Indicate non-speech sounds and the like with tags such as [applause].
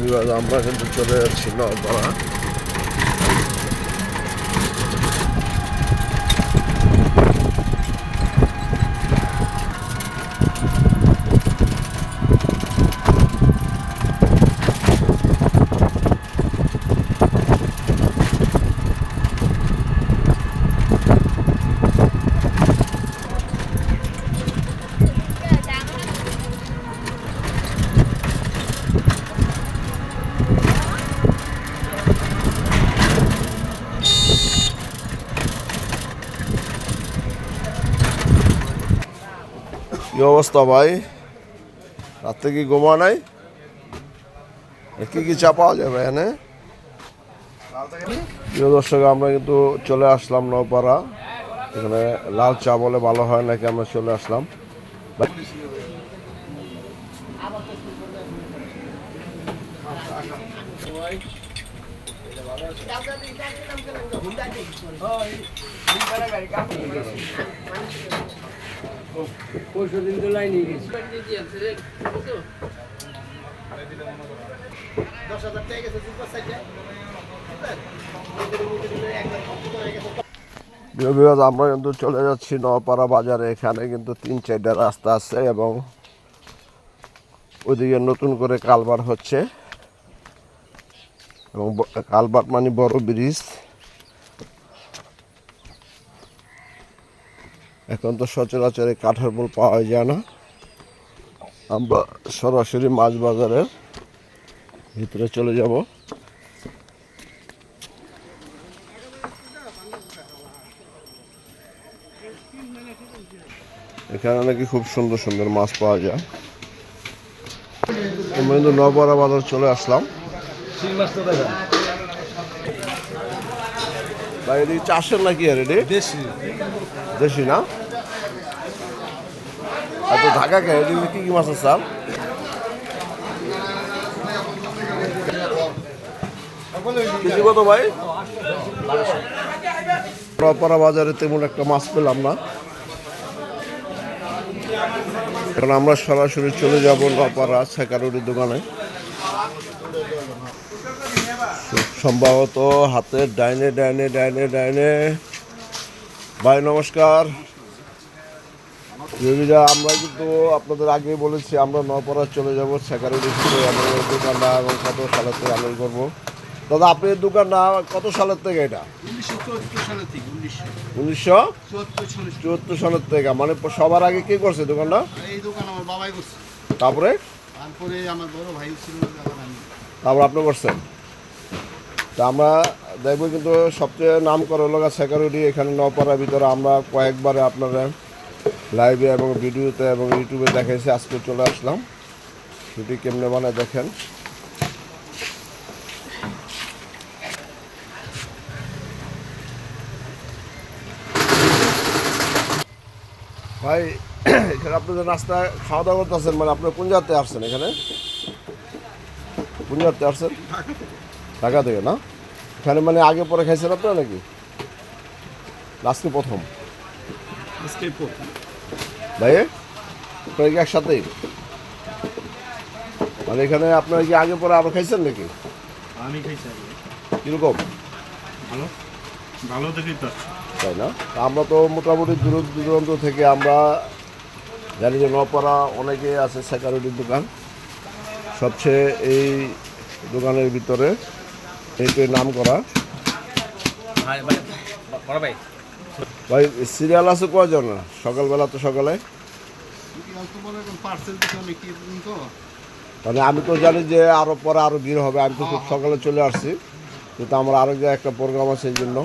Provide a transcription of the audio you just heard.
বিভাগ আমরা কিন্তু চলে যাচ্ছি নপাড়া কি অবস্থা ভাই? রাত্রে কি ঘুমা নাই? কি কি চা পাওয়া যাবে এখানে? প্রিয় দর্শক, আমরা কিন্তু চলে আসলাম নৌপাড়া এখানে লাল চা বলে ভালো হয় নাকি আমরা চলে আসলাম? গেছি। আমরা কিন্তু চলে যাচ্ছি নপাড়া বাজারে। এখানে কিন্তু তিন চারটা রাস্তা আছে এবং ওইদিকে নতুন করে কালবার হচ্ছে। এবং কালবার মানে বড় ব্রিজ। এখন তো সচরাচরে কাঠের বল পাওয়া যায় না। আমরা সরাসরি মাছ বাজারের ভিতরে চলে যাব। এখানে নাকি খুব সুন্দর সুন্দর মাছ পাওয়া যায়। আমরা কিন্তু নবরা বাজার চলে আসলাম। ভাই এদিকে চাষের নাকি আর এটি? দেশি। দেশি না? তো ঢাকা কে এদিকে কি কি মাছ আছে স্যার? কেজি কত ভাই? নপাড়া বাজারে তেমন একটা মাছ পেলাম না। কারণ আমরা সরাসরি চলে যাব নপাড়া ছেকারুরির দোকানে। সম্ভবত হাতের ডাইনে ডাইনে ডাইনে ডাইনে। ভাই নমস্কার। রবিরা আমরা কিন্তু আপনাদের আগেই বলেছি আমরা নপাড়া চলে যাব থেকে আমাদের দোকানটা এবং কত সালের থেকে আলোচ করব। দাদা আপনার দোকানটা কত সালের থেকে এটা? উনিশশো চুয়াত্তর সালের থেকে উনিশশো। উনিশশো? চুয়াত্তর সালের থেকে। মানে সবার আগে কে করছে দোকানটা? এই দোকান আমার বাবাই করছে। তারপরে? তারপরে আমার বড় ভাই ছিল তারপর আপনি করছেন? তা আমরা দেখব কিন্তু সবচেয়ে নাম করা হলো সিকিউরিটি এখানে নপাড়ার ভিতরে আমরা কয়েকবারে আপনারা লাইভে এবং ভিডিওতে এবং ইউটিউবে দেখাইছি, আজকে চলে আসলাম। সেটি কেমনে বানায় দেখেন। ভাই, [coughs] এখানে আপনাদের নাস্তা খাওয়া দাওয়া করতে করতেছেন মানে আপনার কোন জায়গাতে আসছেন এখানে? কোন জায়গাতে আসছেন? ঢাকা থেকে না? এখানে মানে আগে পরে খাইছেন আপনারা নাকি? আজকে প্রথম। ভাই আপনারা কি একসাথেই মানে এখানে আপনারা কি আগে পরে আবার খাইছেন নাকি? আমি খাইছি। কীরকম? ভালো। ভালো দেখেই তো তাই না? আমরা তো মোটামুটি দূর দূরান্ত থেকে আমরা জানি যে নপাড়া অনেকে আছে সিকিউরিটির দোকান। সবচেয়ে এই দোকানের ভিতরে এইটার নাম করা। হ্যাঁ, মানে ভাই। সিরিয়াল আছে কজন সকালবেলা তো সকালে। মানে আমি তো জানি যে আরও পরে আরও ভিড় হবে আমি তো খুব সকালে চলে আসছি। কিন্তু আমার আরও যে একটা প্রোগ্রাম আছে সেই জন্য।